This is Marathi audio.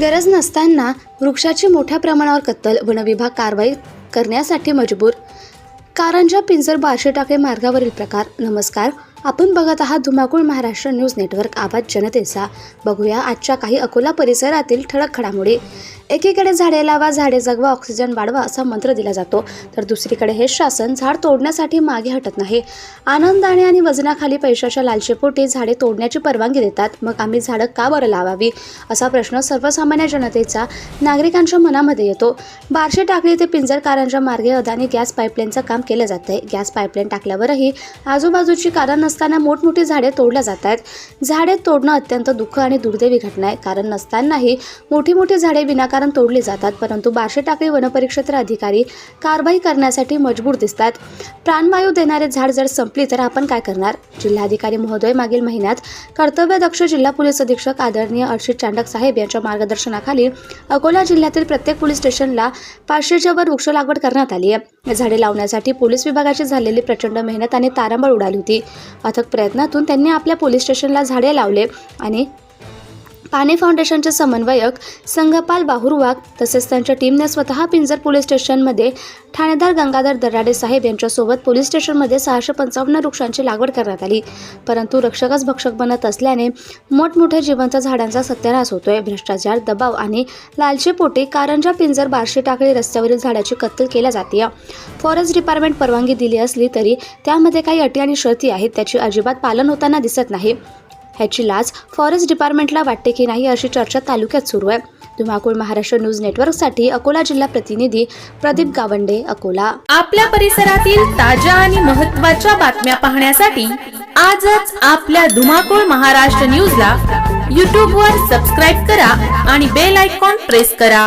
गरज नसताना वृक्षाची मोठ्या प्रमाणावर कत्तल वनविभाग कारवाई करण्यासाठी मजबूर. कारंजा पिंजर बार्शी टाके मार्गावरील प्रकार. नमस्कार. आपण बघत आहात धुमाकूळ महाराष्ट्र न्यूज नेटवर्क. आवाज जनतेचा. बघूया आजच्या काही अकोला परिसरातील ठळक घडामोडी. एकीकडे झाडे लावा झाडे जगवा ऑक्सिजन वाढवा असा मंत्र दिला जातो. तर दुसरीकडे हे शासन झाड तोडण्यासाठी मागे हटत नाही. आनंदाने आणि वजनाखाली पैशाच्या लालचेपोटी झाडे तोडण्याची परवानगी देतात. मग आम्ही झाडं का बरं लावावी? असा प्रश्न सर्वसामान्य जनतेचा नागरिकांच्या मनामध्ये येतो. बारशे टाकळी ते पिंजरकारांच्या मार्गे अदानी गॅस पाईपलाईनचं काम केलं जात आहे गॅस पाईपलाईन टाकल्यावरही आजूबाजूची कारण नसताना मोठमोठी झाडे तोडल्या जात आहेत झाडे तोडणं अत्यंत दुःख आणि दुर्दैवी घटना आहे. कारण नसतानाही मोठी मोठी झाडे विनाकार कारण तोडले जातात परंतु बार्शी टाकळी वनपरिक्षेत्र अधिकारी कारवाई करण्यासाठी मजबूर दिसतात. प्राणवायू देणारे झाड जर संपली तर आपण काय करणार? जिल्हाधिकारी महोदय मागील महिन्यात कर्तव्यदक्ष जिल्हा पोलीस अधीक्षक आदरणीय अर्षित चांडक साहेब यांच्या मार्गदर्शनाखाली अकोला जिल्ह्यातील प्रत्येक पोलीस स्टेशनला पाचशेच्या वर वृक्ष लागवड करण्यात आली आहे. झाडे लावण्यासाठी पोलीस विभागाची झालेली प्रचंड मेहनत आणि तारांबळ उडाली होती. अथक प्रयत्नातून त्यांनी आपल्या पोलीस स्टेशनला झाडे लावले आणि पाने फाउंडेशनचे समन्वयक संगपाल बाहुरवाग तसेच त्यांच्या टीमने स्वतः पिंजर पोलीस स्टेशनमध्ये ठाणेदार गंगाधर दराडे साहेब यांच्यासोबत पोलीस स्टेशनमध्ये सहाशे पंचावन्न वृक्षांची लागवड करण्यात आली. परंतु रक्षकच भक्षक बनत असल्याने मोठमोठ्या जिवंत झाडांचा सत्यानाश होतोय. भ्रष्टाचार दबाव आणि लालचेपोटी कारंजा पिंजर बार्शी टाकळी रस्त्यावरील झाडाची कत्तल केल्या जाते फॉरेस्ट डिपार्टमेंट परवानगी दिली असली तरी त्यामध्ये काही अटी आणि शर्ती आहेत त्याची अजिबात पालन होताना दिसत नाही. ह्याची लाज फॉरेस्ट डिपार्टमेंटला वाटते की नाही अशी चर्चा तालुक्यात सुरू आहे. धुमाकूळ महाराष्ट्र न्यूज नेटवर्कसाठी अकोला जिल्हा प्रतिनिधी प्रदीप गावंडे अकोला. आपल्या परिसरातील ताज्या आणि महत्त्वाच्या बातम्या पाहण्यासाठी आजच आपल्या धुमाकूळ महाराष्ट्र न्यूजला यूट्यूबवर सबस्क्राईब करा आणि बेल आयकॉन प्रेस करा.